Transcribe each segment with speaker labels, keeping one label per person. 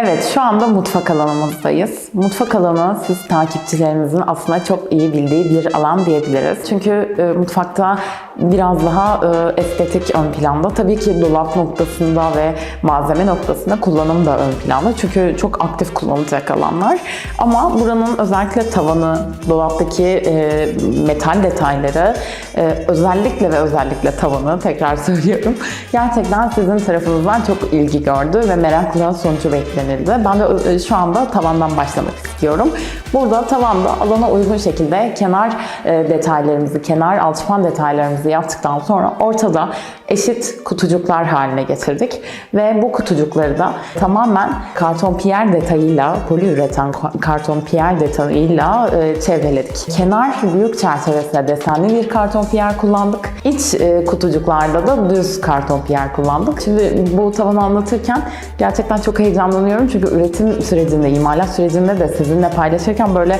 Speaker 1: Evet, şu anda mutfak alanımızdayız. Mutfak alanı siz takipçilerinizin aslında çok iyi bildiği bir alan diyebiliriz. Çünkü e, mutfakta biraz daha e, estetik ön planda. Tabii ki dolap noktasında ve malzeme noktasında kullanım da ön planda. Çünkü çok aktif kullanılacak alanlar. Ama buranın özellikle tavanı, dolaptaki e, metal detayları, e, özellikle ve özellikle tavanı tekrar söylüyorum. Gerçekten sizin tarafınızdan çok ilgi gördü ve merakla sonucu beklenildi. Ben de şu anda tavandan başlamak istiyorum. Burada tavanda alana uygun şekilde kenar e, detaylarımızı, kenar alçıpan detaylarımızı yaptıktan sonra ortada eşit kutucuklar haline getirdik. Ve bu kutucukları da tamamen karton piyer detayıyla, poliüretan karton piyer detayıyla e, çevreledik. Kenar büyük çerçevesine desenli bir karton piyer kullandık. İç e, kutucuklarda da düz karton piyer kullandık. Şimdi bu tavanı anlatırken gerçekten çok heyecanlanıyorum. Çünkü üretim sürecinde, imalat sürecinde de sizinle paylaşırken böyle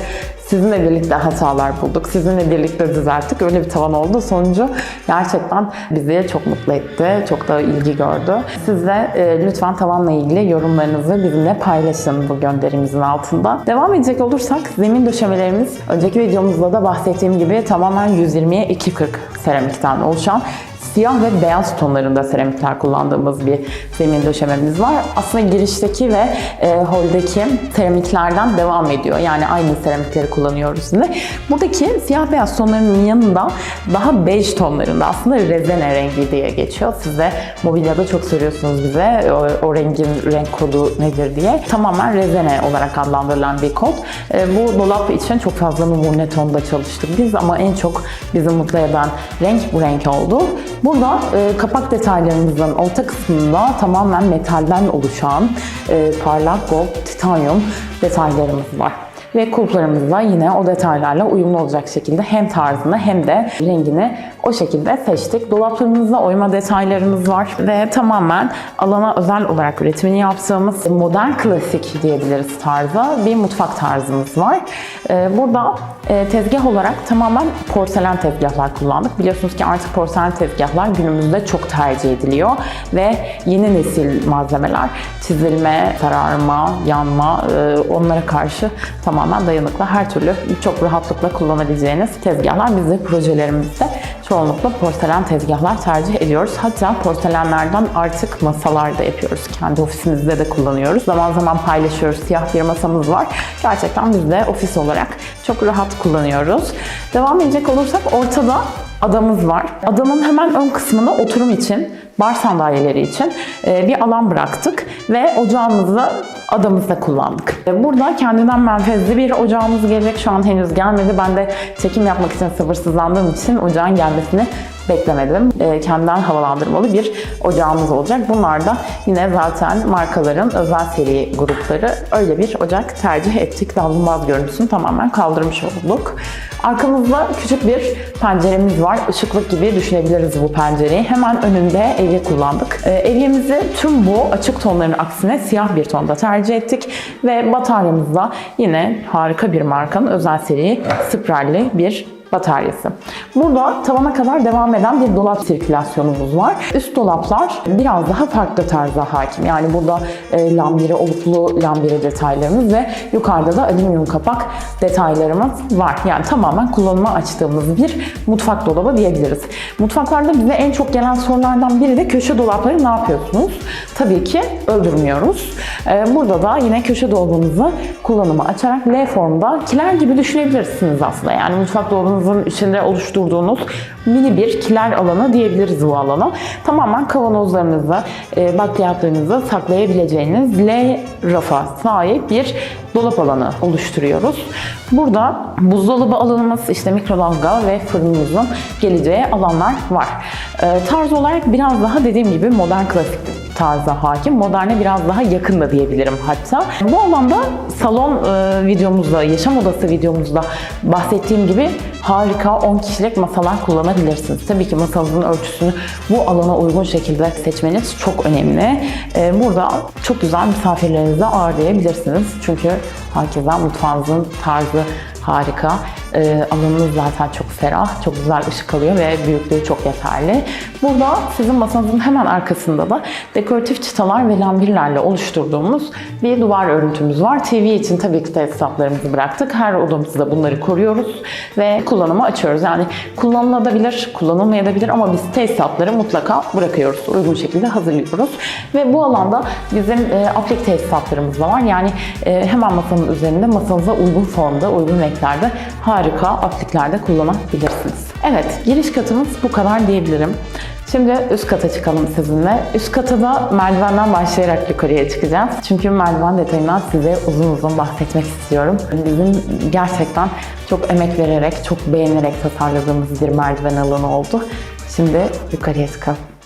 Speaker 1: sizinle birlikte hatalar bulduk. Sizinle birlikte düzelttik. Öyle bir tavan oldu. Sonucu gerçekten bizi çok mutlu etti. Çok da ilgi gördü. Siz de e, lütfen tavanla ilgili yorumlarınızı bizimle paylaşın bu gönderimizin altında. Devam edecek olursak zemin döşemelerimiz önceki videomuzda da bahsettiğim gibi tamamen 120'ye 240 seramikten oluşan siyah ve beyaz tonlarında seramikler kullandığımız bir zemin döşememiz var. Aslında girişteki ve e, holdeki seramiklerden devam ediyor. Yani aynı seramikleri kullanıyoruz yine. Buradaki siyah beyaz tonlarının yanında daha bej tonlarında aslında rezene rengi diye geçiyor. Siz de mobilyada çok soruyorsunuz bize o, o rengin renk kodu nedir diye. Tamamen rezene olarak adlandırılan bir kod. E, bu dolap için çok fazla numune tonda çalıştık biz ama en çok bizi mutlu eden renk bu renk oldu. Burada e, kapak detaylarımızın orta kısmında tamamen metalden oluşan e, parlak gold, titanyum detaylarımız var. Ve kulplarımız da yine o detaylarla uyumlu olacak şekilde hem tarzını hem de rengini o şekilde seçtik. Dolaplarımızda oyma detaylarımız var ve tamamen alana özel olarak üretimini yaptığımız modern klasik diyebiliriz tarza bir mutfak tarzımız var. Ee, Burada e, tezgah olarak tamamen porselen tezgahlar kullandık. Biliyorsunuz ki artık porselen tezgahlar günümüzde çok tercih ediliyor ve yeni nesil malzemeler çizilme, sararma, yanma e, onlara karşı tamamen dayanıklı her türlü çok rahatlıkla kullanabileceğiniz tezgahlar. Biz de projelerimizde çoğunlukla porselen tezgahlar tercih ediyoruz. Hatta porselenlerden artık masalar da yapıyoruz. Kendi ofisimizde de kullanıyoruz. Zaman zaman paylaşıyoruz. Siyah bir masamız var. Gerçekten biz de ofis olarak çok rahat kullanıyoruz. Devam edecek olursak ortada adamız var. Adamın hemen ön kısmını oturum için, bar sandalyeleri için e, bir alan bıraktık ve ocağımızı adamızda kullandık. E, Burada kendinden menfezli bir ocağımız gelecek. Şu an henüz gelmedi. Ben de çekim yapmak için sabırsızlandığım için ocağın gelmesini beklemedim. E, kendinden havalandırmalı bir ocağımız olacak. Bunlar da yine zaten markaların özel seri grupları öyle bir ocak tercih ettik. Davlumbaz görüntüsünü tamamen kaldırmış olduk. Arkamızda küçük bir penceremiz var. Işıklık gibi düşünebiliriz bu pencereyi. Hemen önünde evye kullandık. E, tüm bu açık tonların aksine siyah bir tonda tercih ettik. Ve bataryamızda yine harika bir markanın özel seri spraylı bir bataryası. Burada tavana kadar devam eden bir dolap sirkülasyonumuz var. Üst dolaplar biraz daha farklı tarza hakim. Yani burada e, lambiri, oluklu lambiri detaylarımız ve yukarıda da alüminyum kapak detaylarımız var. Yani tamamen kullanıma açtığımız bir mutfak dolabı diyebiliriz. Mutfaklarda bize en çok gelen sorulardan biri de köşe dolapları ne yapıyorsunuz? Tabii ki öldürmüyoruz. E, burada da yine köşe dolabımızı kullanıma açarak L formda kiler gibi düşünebilirsiniz aslında. Yani mutfak dolabınızın içinde oluşturduğunuz mini bir kiler alanı diyebiliriz bu alana. Tamamen kavanozlarınızı, e, bakliyatlarınızı saklayabileceğiniz L rafa sahip bir dolap alanı oluşturuyoruz. Burada buzdolabı alanımız, işte mikrodalga ve fırınımızın geleceği alanlar var. E, tarz olarak biraz daha dediğim gibi modern klasik tarza hakim. Moderne biraz daha yakın da diyebilirim hatta. Bu alanda salon e, videomuzda, yaşam odası videomuzda bahsettiğim gibi harika 10 kişilik masalar kullanabilirsiniz. Tabii ki masanızın ölçüsünü bu alana uygun şekilde seçmeniz çok önemli. Ee, burada çok güzel misafirlerinizi ağırlayabilirsiniz. Çünkü hakeza mutfağınızın tarzı harika. Ee, alanınız zaten çok ferah, çok güzel ışık alıyor ve büyüklüğü çok yeterli. Burada sizin masanızın hemen arkasında da dekoratif çıtalar ve lambirlerle oluşturduğumuz bir duvar örüntümüz var. TV için tabii ki tesisatlarımızı bıraktık. Her odamızda bunları koruyoruz ve kullanıma açıyoruz. Yani kullanılabilir, kullanılmayabilir ama biz tesisatları mutlaka bırakıyoruz. Uygun şekilde hazırlıyoruz. Ve bu alanda bizim e, aplik tesisatlarımız da var. Yani e, hemen masanın üzerinde masanıza uygun formda, uygun renklerde harika apliklerde kullanabilirsiniz. Evet, giriş katımız bu kadar diyebilirim. Şimdi üst kata çıkalım sizinle. Üst kata da merdivenden başlayarak yukarıya çıkacağız. Çünkü merdiven detayından size uzun uzun bahsetmek istiyorum. Bizim gerçekten çok emek vererek, çok beğenerek tasarladığımız bir merdiven alanı oldu. Şimdi yukarıya çıkalım.